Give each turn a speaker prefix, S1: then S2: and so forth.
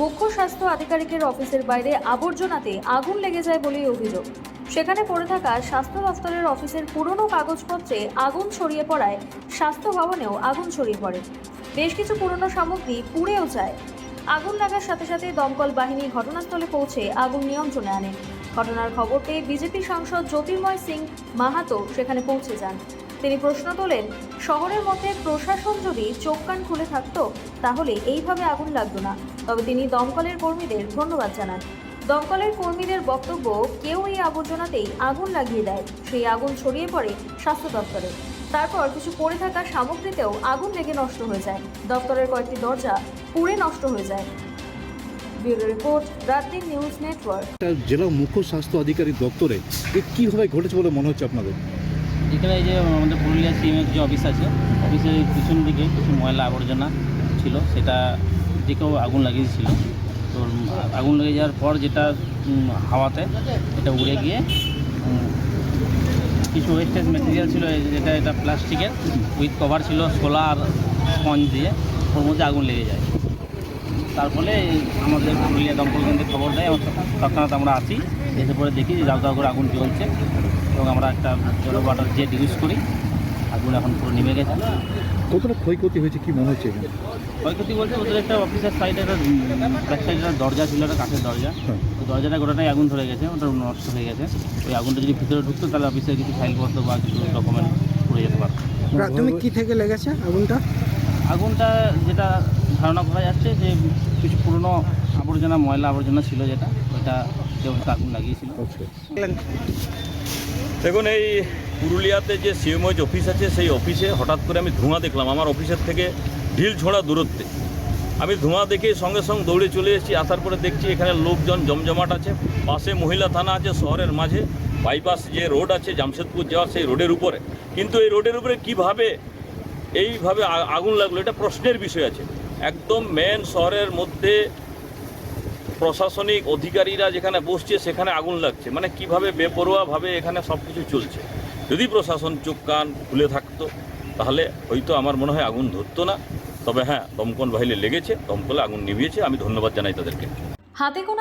S1: মুখ্য স্বাস্থ্য আধিকারিকের অফিসের বাইরে আবর্জনাতে আগুন লেগে যায় বলেই অভিযোগ। সেখানে পড়ে থাকা স্বাস্থ্য দফতরের অফিসের পুরনো কাগজপত্রে আগুন ছড়িয়ে পড়ায় স্বাস্থ্য ভবনেও আগুন ছড়িয়ে পড়ে। বেশ কিছু পুরনো সামগ্রী পুড়েও যায়। আগুন লাগার সাথে সাথে দমকল বাহিনী ঘটনাস্থলে পৌঁছে আগুন নিয়ন্ত্রণে আনে। ঘটনার খবর পেয়ে বিজেপি সাংসদ জ্যোতির্ময় সিং মাহাতো সেখানে পৌঁছে যান। তিনি প্রশ্ন তোলেন, শহরের মধ্যে প্রশাসন যদি চোখ কান খুলে থাকতো, তাহলে এইভাবে আগুন লাগতো না। তবে তিনি দমকলের কর্মীদের ধন্যবাদ জানান। দমকলের কর্মীদের বক্তব্য, কেউ এই আবর্জনাতেই আগুন লাগিয়ে দেয়। সেই আগুন ছড়িয়ে পড়ে স্বাস্থ্য দপ্তরে। তারপর কিছু পড়ে থাকা সামগ্রীতেও আগুন লেগে নষ্ট হয়ে যায়। দপ্তরের কয়েকটি দরজা পুড়ে নষ্ট হয়ে যায়। Bureau report Raatdin news network.
S2: জেলা মুখ্য স্বাস্থ্য আধিকারিক দপ্তরে কীভাবে ঘটেছে বলে মনে হচ্ছে আপনাদের?
S3: এখানে এই যে আমাদের পুরুলিয়া সিএমের যে অফিস আছে অফিসের পিছন দিকে কিছু ময়লা আবর্জনা ছিল সেটা দিকেও আগুন লাগিয়েছিল। তো আগুন লেগে যাওয়ার পর যেটা হাওয়াতে এটা উড়ে গিয়ে কিছু ওয়েস্টেজ মেটেরিয়াল ছিল যেটা এটা প্লাস্টিকের উইথ কভার ছিল সোলার স্পঞ্জ দিয়ে ওর মধ্যে আগুন লেগে যায়। তার ফলে আমাদের পুরুলিয়া দমকল কেন্দ্রে খবর দেয় এবং তৎক্ষণাৎ আমরা আসি এসে পরে দেখি যে দাও দাও করে আগুন জ্বলছে এবং আমরা একটা জল ওয়াটার জেট ইউজ করি। আগুন এখন পুরো নেমে গেছে।
S2: কতটা ক্ষয়ক্ষতি হয়েছে কি মনে হচ্ছে
S3: ক্ষয়ক্ষতি বলতে ওদের একটা অফিসের সাইডে একটা ব্যাক সাইডে একটা দরজা ছিল একটা কাঠের দরজা।
S2: হ্যাঁ।
S3: ওই দরজাটা গোটাটাই আগুন ধরে গেছে ওটা নষ্ট হয়ে গেছে। ওই আগুনটা যদি ভিতরে ঢুকতো তাহলে অফিসের কিছু ফাইলপত্র বা কিছু ডকুমেন্ট পুড়ে যেতে পারতো।
S4: প্রাথমিক কি থেকে লেগেছে আগুনটা?
S3: আগুনটা যেটা ধারণা করা যাচ্ছে যে পুরনো আবর্জনা, ময়লা আবর্জনা ছিল যেটা ওইটা আগুন লাগিয়েছিল।
S5: দেখুন, এই পুরুলিয়াতে যে সিএমওইচ অফিস আছে, সেই অফিসে হঠাৎ করে আমি ধোঁয়া দেখলাম। আমার অফিসের থেকে ঢিল ছোঁড়া দূরত্বে। আমি ধোঁয়া দেখে সঙ্গে সঙ্গে দৌড়ে চলে এসেছি। আসার পরে দেখছি এখানে লোকজন জমজমাট আছে। পাশে মহিলা থানা আছে, শহরের মাঝে। বাইপাস যে রোড আছে, জামশেদপুর যাওয়ার সেই রোডের উপরে। কিন্তু এই রোডের উপরে কীভাবে, এইভাবে আগুন লাগল, এটা প্রশ্নের বিষয় আছে। একদম মেন শহরের মধ্যে প্রশাসনিক অধিকারীরা যেখানে বসছে, সেখানে আগুন লাগছে। মানে কীভাবে বেপরোয়াভাবে এখানে সব কিছু চলছে। যদি প্রশাসন চোখ কান খুলে থাকতো, তাহলে হয়তো আমার মনে হয় আগুন ধরতো না। তবে হ্যাঁ দমকল বাহিনী লেগেছে, দমকলে আগুন নিভিয়েছে। আমি ধন্যবাদ জানাই তাদেরকে।
S1: হাতে